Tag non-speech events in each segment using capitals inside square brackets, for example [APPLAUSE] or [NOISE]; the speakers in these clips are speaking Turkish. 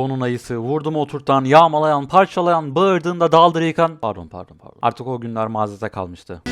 Doğu'nun ayısı vurdu mu oturtan, yağmalayan, parçalayan, bağırdığında daldırı yıkan. Pardon pardon pardon. Artık o günler mazide kalmıştı.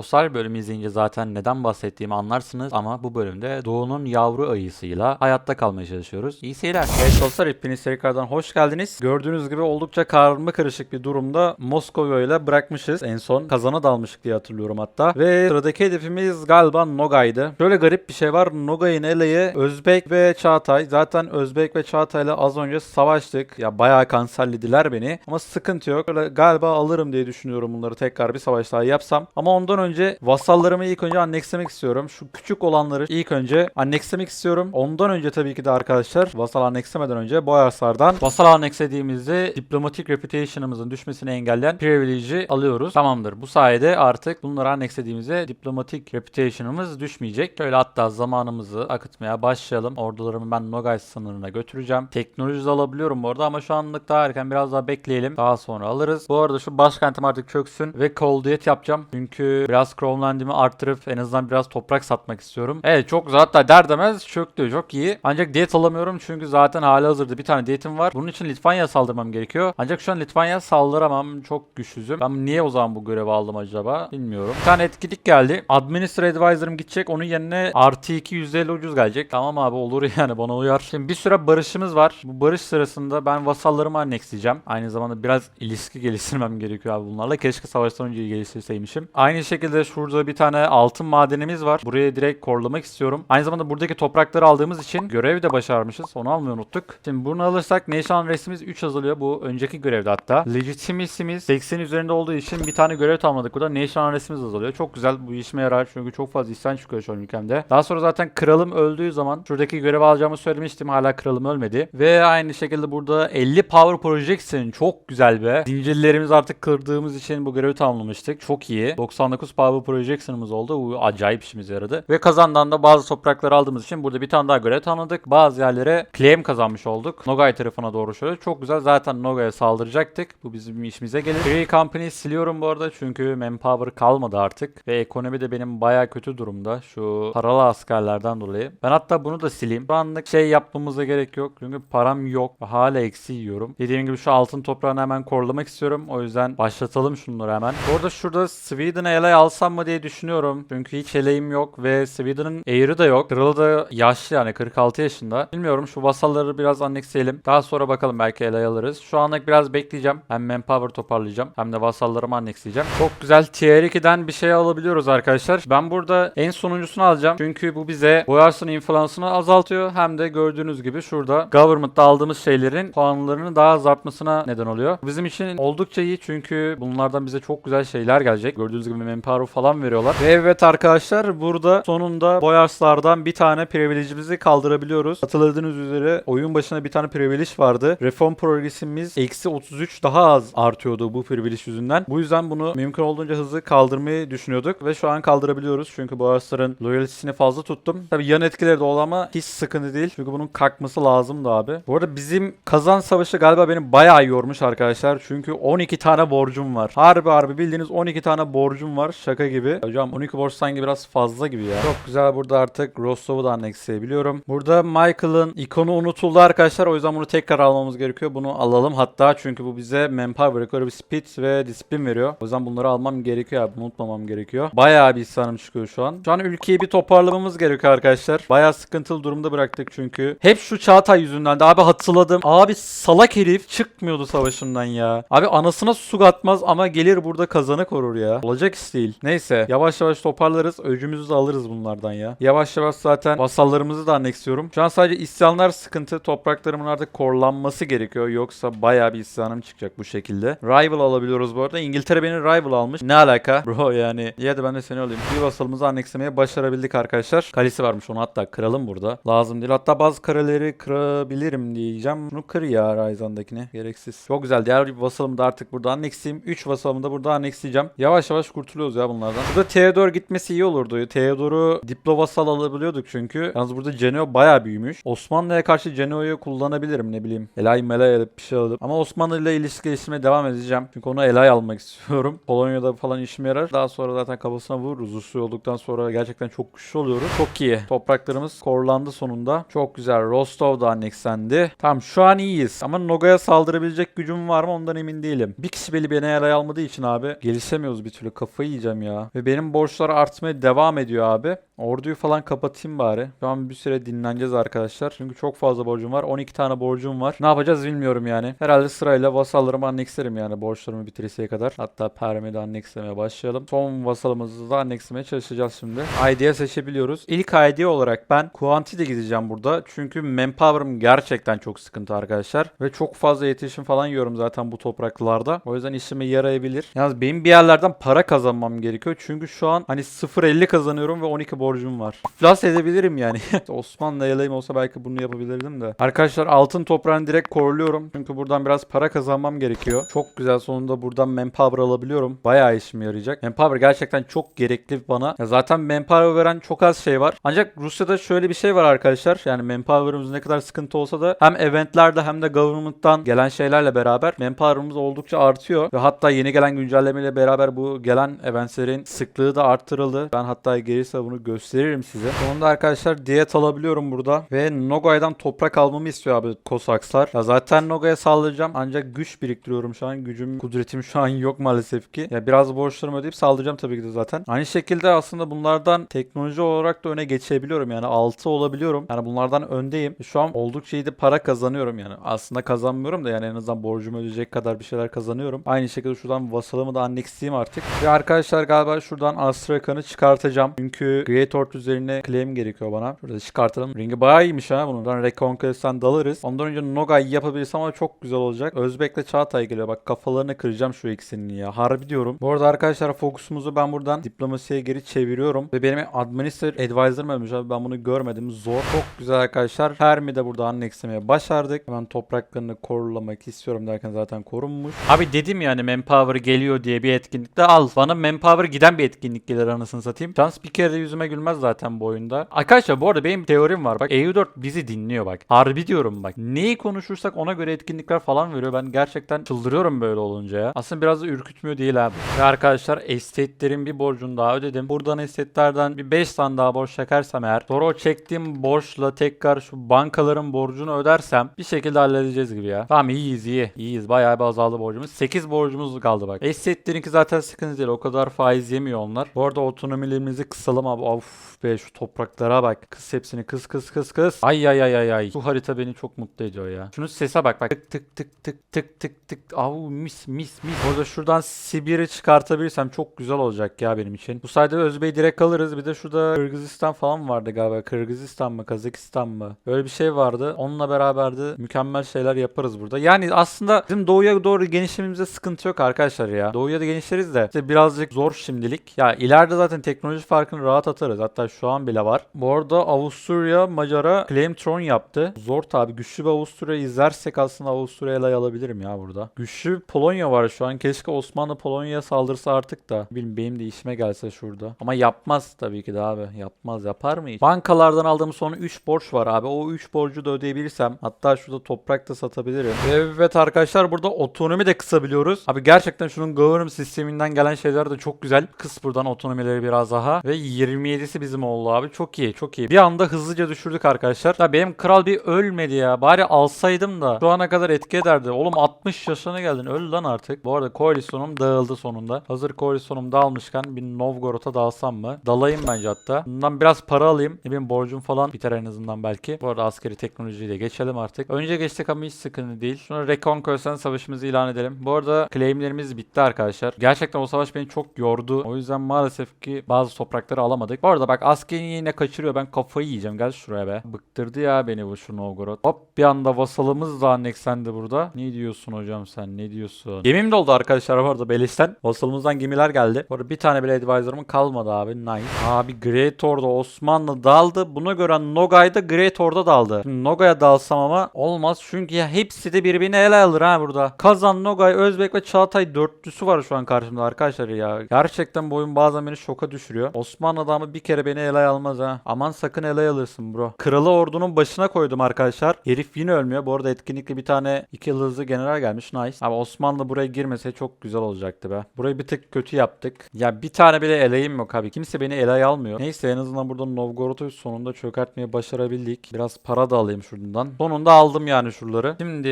Dostlar bölümü izleyince zaten neden bahsettiğimi anlarsınız ama bu bölümde Doğu'nun yavru ayısıyla hayatta kalmaya çalışıyoruz. İyi seyirler. Evet dostlar hepiniz tekrardan hoş geldiniz. Gördüğünüz gibi oldukça karma karışık bir durumda Moskova ile bırakmışız. En son kazana dalmıştık diye hatırlıyorum hatta. Ve sıradaki hedefimiz galiba Nogay'dı. Şöyle garip bir şey var. Nogay'ın eleği Özbek ve Çağatay. Zaten Özbek ve Çağatay'la az önce savaştık. Ya bayağı kanserlediler beni. Ama sıkıntı yok. Öyle galiba alırım diye düşünüyorum bunları tekrar bir savaş daha yapsam. Ama ondan önce vasallarımı ilk önce annekslemek istiyorum. Şu küçük olanları ilk önce annekslemek istiyorum. Ondan önce tabii ki de arkadaşlar vasal annekslemeden önce Boyarslardan vasal annekslediğimizde diplomatik reputation'ımızın düşmesini engelleyen privilege'i alıyoruz. Tamamdır. Bu sayede artık bunları annekslediğimizde diplomatik reputation'ımız düşmeyecek. Şöyle hatta zamanımızı akıtmaya başlayalım. Ordularımı ben Nogay sınırına götüreceğim. Teknoloji de alabiliyorum bu arada ama şu anlık daha erken biraz daha bekleyelim. Daha sonra alırız. Bu arada şu başkentim artık çöksün ve cold diyet yapacağım. Çünkü biraz Crownland'imi arttırıp en azından biraz toprak satmak istiyorum. Evet çok. Hatta der demez çöktü. Çok iyi. Ancak diyet alamıyorum çünkü zaten hali hazırda bir tane diyetim var. Bunun için Litvanya'ya saldırmam gerekiyor. Ancak şu an Litvanya'ya saldıramam. Çok güçsüzüm. Ben niye o zaman bu görevi aldım acaba? Bilmiyorum. Bir tane etkinlik geldi. Administrator Advisor'ım gidecek. Onun yerine artı 2 %50 ucuz gelecek. Tamam abi olur [LAUGHS] yani bana uyar. Şimdi bir süre barışımız var. Bu barış sırasında ben vasallarımı annexleyeceğim. Aynı zamanda biraz ilişki [LAUGHS] geliştirmem gerekiyor abi bunlarla. Keşke savaştan önce geliştirseymişim. Aynı şekilde şurada bir tane altın madenimiz var. Buraya direkt korlamak istiyorum. Aynı zamanda buradaki toprakları aldığımız için görevi de başarmışız. Onu almayı unuttuk. Şimdi bunu alırsak Nation resmimiz 3 azalıyor. Bu önceki görevde hatta. Legitimacy'miz 80 üzerinde olduğu için bir tane görev tamamladık. Burada Nation resmimiz azalıyor. Çok güzel bu işime yarar çünkü çok fazla isyan çıkıyor şu an ülkemde. Daha sonra zaten kralım öldüğü zaman şuradaki görevi alacağımı söylemiştim. Hala kralım ölmedi. Ve aynı şekilde burada 50 Power Projection çok güzel be. Zincirlerimizi artık kırdığımız için bu görevi tamamlamıştık. Çok iyi. 99 Power Projection'ımız oldu. Bu acayip işimize yaradı. Ve kazandan da bazı toprakları aldığımız için burada bir tane daha görev tanıdık. Bazı yerlere claim kazanmış olduk. Nogay tarafına doğru şöyle. Çok güzel. Zaten Nogay'a saldıracaktık. Bu bizim işimize gelir. Free Company'yi siliyorum bu arada çünkü manpower kalmadı artık. Ve ekonomi de benim baya kötü durumda. Şu paralı askerlerden dolayı. Ben hatta bunu da sileyim. Şu anlık şey yapmamıza gerek yok. Çünkü param yok. Hala eksi yiyorum. Dediğim gibi şu altın toprağını hemen korlamak istiyorum. O yüzden başlatalım şunları hemen. Bu arada şurada Sweden'e elay alsam mı diye düşünüyorum. Çünkü hiç eleğim yok ve Sweden'ın eğri de yok. Kralı da yaşlı yani 46 yaşında. Bilmiyorum şu vasalları biraz annexleyelim. Daha sonra bakalım belki elay alırız. Şu anlık biraz bekleyeceğim. Hem manpower toparlayacağım. Hem de vasallarımı annexleyeceğim. Çok güzel tier 2'den bir şey alabiliyoruz arkadaşlar. Ben burada en sonuncusunu alacağım. Çünkü bu bize Boyarsın inflasyonu azaltıyor. Hem de gördüğünüz gibi şurada government'ta aldığımız şeylerin puanlarını daha az artmasına neden oluyor. Bizim için oldukça iyi çünkü bunlardan bize çok güzel şeyler gelecek. Gördüğünüz gibi manpower falan veriyorlar. Ve evet arkadaşlar burada sonunda Boyarslardan bir tane privilege'imizi kaldırabiliyoruz. Hatırladığınız üzere oyun başına bir tane privilege vardı. Reform progresimiz eksi 33 daha az artıyordu bu privilege yüzünden. Bu yüzden bunu mümkün olduğunca hızlı kaldırmayı düşünüyorduk ve şu an kaldırabiliyoruz. Çünkü Boyarsların loyalitesini fazla tuttum. Tabi yan etkileri de oldu ama hiç sıkıntı değil. Çünkü bunun kalkması lazımdı abi. Bu arada bizim kazan savaşı galiba beni bayağı yormuş arkadaşlar. Çünkü 12 tane borcum var. Harbi harbi bildiğiniz 12 tane borcum var. Şaka gibi. Hocam 12 borç sanki biraz fazla gibi ya. Çok güzel burada artık Rostov'u da annexleyebiliyorum. Burada Michael'ın ikonu unutuldu arkadaşlar. O yüzden bunu tekrar almamız gerekiyor. Bunu alalım hatta çünkü bu bize manpower, recovery speed ve disiplin veriyor. O yüzden bunları almam gerekiyor abi. Unutmamam gerekiyor. Bayağı bir isyanım çıkıyor şu an. Şu an ülkeyi bir toparlamamız gerekiyor arkadaşlar. Bayağı sıkıntılı durumda bıraktık çünkü. Hep şu Çağatay yüzünden de abi hatırladım. Abi salak herif çıkmıyordu savaşından ya. Abi anasına su katmaz ama gelir burada kazanı korur ya. Olacak iş değil. Neyse yavaş yavaş toparlarız. Öcümüzü de alırız bunlardan ya. Yavaş yavaş zaten vasallarımızı da anneksiyorum. Şu an sadece isyanlar sıkıntı. Topraklarımın artık korlanması gerekiyor. Yoksa bayağı bir isyanım çıkacak bu şekilde. Rival alabiliyoruz bu arada. İngiltere beni rival almış. Ne alaka? [LAUGHS] Bro yani. İyi hadi ben de seni alayım. Bir vasalımızı annekslemeye başarabildik arkadaşlar. Kalesi varmış onu hatta kıralım burada. Lazım değil. Hatta bazı kareleri kırabilirim diyeceğim. Bunu kır ya Ryzen'dakini. Gereksiz. Çok güzel. Diğer bir vasalımı da artık burada annexleyeyim. 3 vasalımı da burada annexleyeceğim. Yavaş yavaş kurtuluyoruz ya bunlardan. Burada Theodor gitmesi iyi olurdu. Theodor'u Diplo vasal alabiliyorduk çünkü. Yalnız burada Genoa bayağı büyümüş. Osmanlı'ya karşı Genoa'yı kullanabilirim ne bileyim. Elay melay alıp bir şey alıp. Ama Osmanlı ile ilişki devam edeceğim. Çünkü onu Elay almak [LAUGHS] istiyorum. Polonya'da falan işime yarar. Daha sonra zaten kafasına vururuz. Uslu olduktan sonra gerçekten çok güçlü oluyoruz. Çok iyi. Topraklarımız korlandı sonunda. Çok güzel. Rostov da annexlendi. Tamam şu an iyiyiz. Ama Noga'ya saldırabilecek gücüm var mı ondan emin değilim. Bir kişi beni Elay almadığı için abi gelişemiyoruz bir türlü. Kafayı yiyeceğim ya. Ve benim borçlar artmaya devam ediyor abi. Orduyu falan kapatayım bari. Şu an bir süre dinleneceğiz arkadaşlar. Çünkü çok fazla borcum var. 12 tane borcum var. Ne yapacağız bilmiyorum yani. Herhalde sırayla vasallarımı annexlerim yani borçlarımı bitirirseye kadar. Hatta permi de annexlemeye başlayalım. Son vasalımızı da annexlemeye çalışacağız şimdi. ID'ye seçebiliyoruz. İlk ID olarak ben Quantity'de gideceğim burada. Çünkü manpower'ım gerçekten çok sıkıntı arkadaşlar. Ve çok fazla yetişim falan yiyorum zaten bu topraklarda. O yüzden işime yarayabilir. Yalnız benim bir yerlerden para kazanmam gerekiyor. Çünkü şu an hani 0.50 kazanıyorum ve 12 borcum var. İflas edebilirim yani. [LAUGHS] Osmanlı yalayım olsa belki bunu yapabilirdim de. Arkadaşlar altın toprağını direkt korluyorum. Çünkü buradan biraz para kazanmam gerekiyor. Çok güzel sonunda buradan manpower alabiliyorum. Bayağı işime yarayacak. Manpower gerçekten çok gerekli bana. Ya zaten manpower veren çok az şey var. Ancak Rusya'da şöyle bir şey var arkadaşlar. Yani manpower'ımız ne kadar sıkıntı olsa da hem eventlerde hem de government'tan gelen şeylerle beraber manpower'ımız oldukça artıyor. Ve hatta yeni gelen güncellemeyle beraber bu gelen eventlerin sıklığı da arttırıldı. Ben hatta gelirse bunu gösteririm size. Sonunda arkadaşlar diyet alabiliyorum burada. Ve Nogay'dan toprak almamı istiyor abi Kosakslar. Ya zaten Nogay'a saldıracağım ancak güç biriktiriyorum şu an. Gücüm, kudretim şu an yok maalesef ki. Ya biraz borçlarımı ödeyip saldıracağım tabii ki de zaten. Aynı şekilde aslında bunlardan teknoloji olarak da öne geçebiliyorum. Yani 6 olabiliyorum. Yani bunlardan öndeyim. Şu an oldukça iyi de para kazanıyorum yani. Aslında kazanmıyorum da yani en azından borcumu ödeyecek kadar bir şeyler kazanıyorum. Aynı şekilde şuradan vasalımı da annexleyeyim artık. Ve arkadaşlar galiba şuradan Astrakan'ı çıkartacağım. Çünkü Great üzerine claim gerekiyor bana. Şurada çıkartalım. Ringi bayağı iyiymiş ha. Bundan Reconquest'ten dalarız. Ondan önce Nogay yapabilirsem ama çok güzel olacak. Özbek'le Çağatay geliyor. Bak kafalarını kıracağım şu ikisini ya. Harbi diyorum. Bu arada arkadaşlar fokusumuzu ben buradan diplomasiye geri çeviriyorum. Ve benim administrator advisor'ım ölmüş abi. Ben bunu görmedim. Zor. Çok güzel arkadaşlar. Hermi de burada annexlemeye başardık. Hemen topraklarını korulamak istiyorum derken zaten korunmuş. Abi dedim yani manpower geliyor diye bir etkinlikte al. Bana manpower giden bir etkinlik gelir anasını satayım. Şans bir kere de yüzüme gülmez zaten bu oyunda. Arkadaşlar bu arada benim teorim var. Bak EU4 bizi dinliyor bak. Harbi diyorum bak. Neyi konuşursak ona göre etkinlikler falan veriyor. Ben gerçekten çıldırıyorum böyle olunca ya. Aslında biraz da ürkütmüyor değil abi. Ve arkadaşlar estate'lerin bir borcunu daha ödedim. Buradan estate'lerden bir 5 tane daha borç çekersem eğer sonra o çektiğim borçla tekrar şu bankaların borcunu ödersem bir şekilde halledeceğiz gibi ya. Tamam iyiyiz iyi. İyiyiz. Bayağı bir azaldı borcumuz. 8 borcumuz kaldı bak. Estate'lerinki zaten sıkıntı değil. O kadar faiz yemiyor onlar. Bu arada otonomilerimizi kısalım abi. Of be şu topraklara bak. Kıs hepsini kıs kıs kıs kıs. Ay ay ay ay ay. Bu harita beni çok mutlu ediyor ya. Şunu sese bak bak. Tık tık tık tık tık tık tık. Avu mis mis mis. Orada şuradan Sibir'i çıkartabilirsem çok güzel olacak ya benim için. Bu sayede Özbey'i direkt alırız. Bir de şurada Kırgızistan falan vardı galiba. Kırgızistan mı Kazakistan mı? Böyle bir şey vardı. Onunla beraber de mükemmel şeyler yaparız burada. Yani aslında bizim doğuya doğru genişlememize sıkıntı yok arkadaşlar ya. Doğuya da genişleriz de işte birazcık zor şimdilik. Ya ileride zaten teknoloji farkını rahat atarız. Hatta şu an bile var. Bu arada Avusturya Macar'a claim throne yaptı. Zor tabi. Güçlü bir Avusturya izlersek aslında Avusturya'yla alabilirim ya burada. Güçlü Polonya var şu an. Keşke Osmanlı Polonya'ya saldırsa artık da. Bilmiyorum benim de işime gelse şurada. Ama yapmaz tabii ki de abi. Yapmaz. Yapar mı hiç? Bankalardan aldığım son 3 borç var abi. O 3 borcu da ödeyebilirsem hatta şurada toprak da satabilirim. Ve Evet arkadaşlar burada otonomi de kısabiliyoruz. Abi gerçekten şunun government sisteminden gelen şeyler de çok güzel. Kıs buradan otonomileri biraz daha. Ve 27'si bizim oldu abi. Çok iyi çok iyi. Bir anda hızlıca düşürdük arkadaşlar. Ya benim kral bir ölmedi ya. Bari alsaydım da şu ana kadar etki ederdi. Oğlum 60 yaşına geldin. Öl lan artık. Bu arada koalisyonum dağıldı sonunda. Hazır koalisyonum dağılmışken bir Novgorod'a dalsam mı? Dalayım bence hatta. Bundan biraz para alayım. Ne bileyim borcum falan biter en azından belki. Bu arada askeri teknolojiyi de geçelim artık. Önce geçtik ama hiç sıkıntı değil. Sonra Reconquest'ten savaşımızı ilan edelim. Bu arada claimlerimiz bitti arkadaşlar. Gerçekten o savaş beni çok yordu. O yüzden maalesef ki bazı toprakları alamadık. Bu arada bak askeri yine kaçırıyor. Ben kafayı yiyeceğim. Gel şuraya be. Bıktırdı ya beni bu şu Novgorod. Hop bir anda vasalımız da annexlendi burada. Ne diyorsun hocam sen? Ne diyorsun? Gemim doldu arkadaşlar bu arada beleşten. Vasalımızdan gemiler geldi. Bu arada bir tane bile advisor'ım kalmadı abi. Nice. Abi Great Orada Osmanlı daldı. Buna göre Nogay da Great Orada daldı. Şimdi Nogay'a dalsam ama olmaz. Çünkü ya hepsi de birbirine ele alır ha burada. Kazan, Nogay, Özbek ve Çağatay dörtlüsü var şu an karşımda arkadaşlar ya. Gerçekten bu oyun bazen beni şoka düşürüyor. Osmanlı adamı bir kere beni elay almaz ha. Aman sakın elay alırsın bro. Kralı ordunun başına koydum arkadaşlar. Herif yine ölmüyor. Bu arada etkinlikle bir tane iki yıldızlı general gelmiş. Nice. Ama Osmanlı buraya girmese çok güzel olacaktı be. Burayı bir tık kötü yaptık. Ya bir tane bile elayım yok abi. Kimse beni elay almıyor. Neyse en azından burada Novgorod'u sonunda çökertmeyi başarabildik. Biraz para da alayım şuradan. Sonunda aldım yani şuraları. Şimdi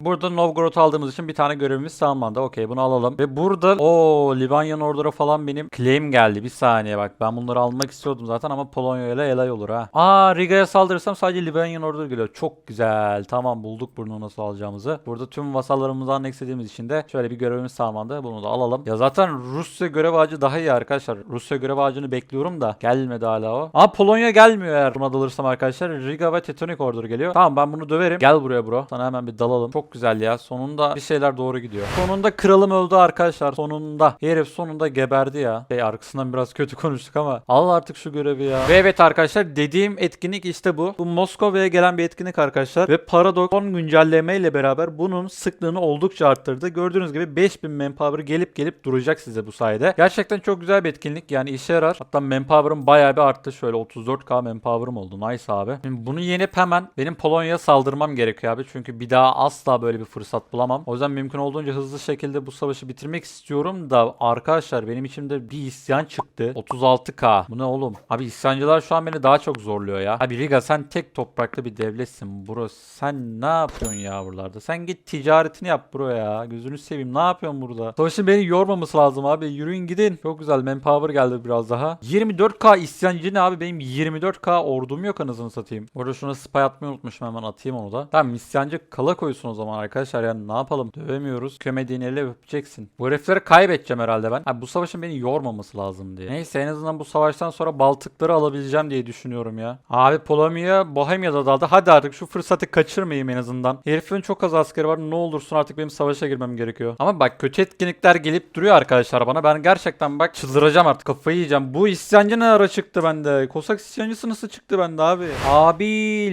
burada Novgorod aldığımız için bir tane görevimiz sağlandı. Okey bunu alalım. Ve burada o Livanyan ordura falan benim claim geldi. Bir saniye bak ben bunları almak istiyordum zaten ama Polonya ile elay olur ha. Aa Riga'ya saldırırsam sadece Livanyan ordur geliyor. Çok güzel. Tamam bulduk bunu nasıl alacağımızı. Burada tüm vasallarımızı annexlediğimiz için de şöyle bir görevimiz sağlandı. Bunu da alalım. Ya zaten Rusya görev ağacı daha iyi arkadaşlar. Rusya görev ağacını bekliyorum da gelmedi hala o. Aa Polonya gelmiyor eğer buna dalırsam arkadaşlar. Riga ve Teutonic Order geliyor. Tamam ben bunu döverim. Gel buraya bro. Sana hemen bir dalalım. Çok güzel ya. Sonunda bir şeyler doğru gidiyor. Sonunda kralım öldü arkadaşlar. Sonunda. Herif sonunda geberdi ya. Şey arkasından biraz kötü [LAUGHS] konuştuk ama al artık şu görevi ya. Ve evet arkadaşlar dediğim etkinlik işte bu. Bu Moskova'ya gelen bir etkinlik arkadaşlar. Ve Paradox son güncelleme ile beraber bunun sıklığını oldukça arttırdı. Gördüğünüz gibi 5000 manpower gelip gelip duracak size bu sayede. Gerçekten çok güzel bir etkinlik. Yani işe yarar. Hatta manpower'ım bayağı bir arttı. Şöyle 34k manpower'ım oldu. Nice abi. Şimdi bunu yenip hemen benim Polonya'ya saldırmam gerekiyor abi. Çünkü bir daha asla böyle bir fırsat bulamam. O yüzden mümkün olduğunca hızlı şekilde bu savaşı bitirmek istiyorum da arkadaşlar benim içimde bir isyan çıktı. 36k. Bu ne oğlum? Abi isyancılar şu an beni daha çok zorluyor ya. Abi Riga sen tek topraklı bir devletsin bro. Sen ne yapıyorsun ya buralarda? Sen git ticaretini yap bro ya. Gözünü seveyim. Ne yapıyorsun burada? Savaşın beni yormaması lazım abi. Yürüyün gidin. Çok güzel. Manpower geldi biraz daha. 24k isyancı ne abi? Benim 24k ordum yok anasını satayım. Orada şuna spy atmayı unutmuşum hemen atayım onu da. Tamam isyancı kala koysun o zaman arkadaşlar. Yani ne yapalım? Dövemiyoruz. Kömediğini elle öpeceksin. Bu herifleri kaybedeceğim herhalde ben. Abi bu savaşın beni yormaması lazım diye. Neyse en azından bu savaştan sonra Baltıkları alabileceğim diye düşünüyorum ya. Abi Polonya Bohemia'da daldı. Hadi artık şu fırsatı kaçırmayayım en azından. Herifin çok az askeri var. Ne olursun artık benim savaşa girmem gerekiyor. Ama bak kötü etkinlikler gelip duruyor arkadaşlar bana. Ben gerçekten bak çıldıracağım artık. Kafayı yiyeceğim. Bu isyancı ne ara çıktı bende? Kosak isyancısı nasıl çıktı bende abi? Abi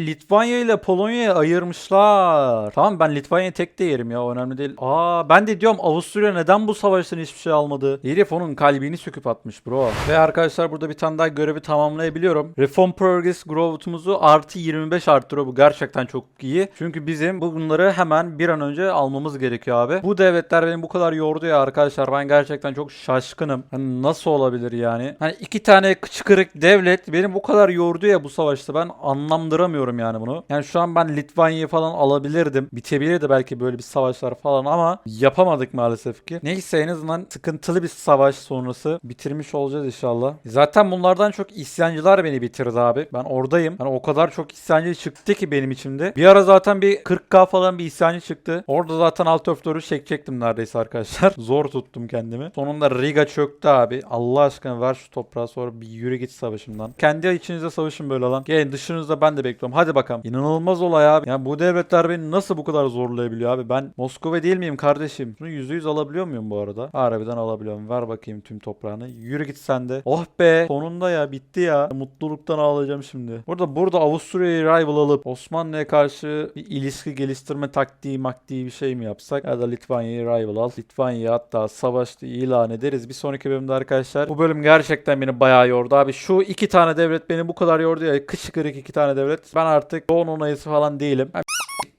Litvanya ile Polonya'yı ayırmışlar. Tamam ben Litvanya'yı tek de yerim ya. Önemli değil. Aa ben de diyorum Avusturya neden bu savaştan hiçbir şey almadı? Herif onun kalbini söküp atmış bro. Ve arkadaşlar burada bir tane daha görevi tamamlayabiliyorum. Reform Progress Growth'umuzu artı 25 arttırıyor. Bu gerçekten çok iyi. Çünkü bizim bunları hemen bir an önce almamız gerekiyor abi. Bu devletler beni bu kadar yordu ya arkadaşlar. Ben gerçekten çok şaşkınım. Hani nasıl olabilir yani? Hani iki tane kıçkırık devlet beni bu kadar yordu ya bu savaşta. Ben anlamdıramıyorum yani bunu. Yani şu an ben Litvanya'yı falan alabilirdim. Bitebilirdi belki böyle bir savaşlar falan ama yapamadık maalesef ki. Neyse en azından sıkıntılı bir savaş sonrası bitirmiş olacağız inşallah. Zaten bunlardan çok isyancılar beni bitirdi abi. Ben oradayım. Hani o kadar çok isyancı çıktı ki benim içimde. Bir ara zaten bir 40k falan bir isyancı çıktı. Orada zaten alt öftorü çekecektim neredeyse arkadaşlar. [LAUGHS] Zor tuttum kendimi. Sonunda Riga çöktü abi. Allah aşkına ver şu toprağı sonra bir yürü git savaşımdan. Kendi içinizde savaşın böyle lan. Gelin dışınızda ben de bekliyorum. Hadi bakalım. İnanılmaz olay abi. Ya bu devletler beni nasıl bu kadar zorlayabiliyor abi? Ben Moskova değil miyim kardeşim? Şunu %100 alabiliyor muyum bu arada? Harbiden alabiliyorum. Ver bakayım tüm toprağını. Yürü git sen de. Oh be. Sonunda ya bitti ya. Mutluluktan ağlayacağım şimdi. Burada burada Avusturya'yı rival alıp Osmanlı'ya karşı bir ilişki geliştirme taktiği maktiği bir şey mi yapsak? Ya da Litvanya'yı rival al. Litvanya'yı hatta savaşta ilan ederiz. Bir sonraki bölümde arkadaşlar. Bu bölüm gerçekten beni bayağı yordu abi. Şu iki tane devlet beni bu kadar yordu ya. Kıç kırık iki tane devlet. Ben artık doğun onayısı falan değilim. Ben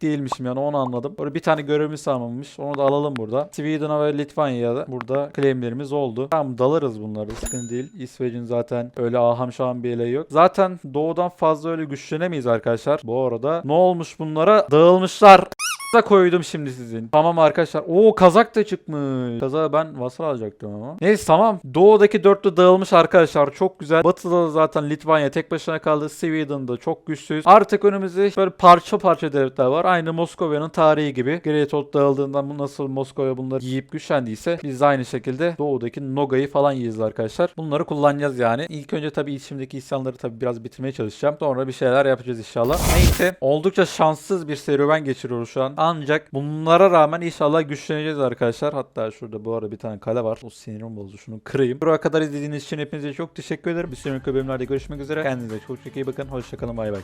değilmişim yani onu anladım. Böyle bir tane görevimiz sağlanmış. Onu da alalım burada. Sweden'a ve Litvanya'da burada claimlerimiz oldu. Tamam dalarız bunları. Sıkıntı değil. İsveç'in zaten öyle aham şaham bir eleği yok. Zaten doğudan fazla öyle güçlenemeyiz arkadaşlar. Bu arada ne olmuş bunlara? Dağılmışlar da koydum şimdi sizin. Tamam arkadaşlar. Oo kazak da çıkmış. Kazağı ben vasal alacaktım ama. Neyse tamam. Doğudaki dörtlü dağılmış arkadaşlar. Çok güzel. Batıda da zaten Litvanya tek başına kaldı. Sweden'da çok güçsüz. Artık önümüzde böyle parça parça devletler var. Aynı Moskova'nın tarihi gibi. Greatot dağıldığından bu nasıl Moskova bunları yiyip güçlendiyse biz de aynı şekilde doğudaki Noga'yı falan yiyeceğiz arkadaşlar. Bunları kullanacağız yani. İlk önce tabii içimdeki isyanları tabii biraz bitirmeye çalışacağım. Sonra bir şeyler yapacağız inşallah. Neyse. Oldukça şanssız bir serüven geçiriyoruz şu an. Ancak bunlara rağmen inşallah güçleneceğiz arkadaşlar. Hatta şurada bu arada bir tane kale var. O sinirim bozdu. Şunu kırayım. Buraya kadar izlediğiniz için hepinize çok teşekkür ederim. Bir sonraki bölümlerde görüşmek üzere. Kendinize çok çok iyi bakın. Hoşçakalın. Bay bay.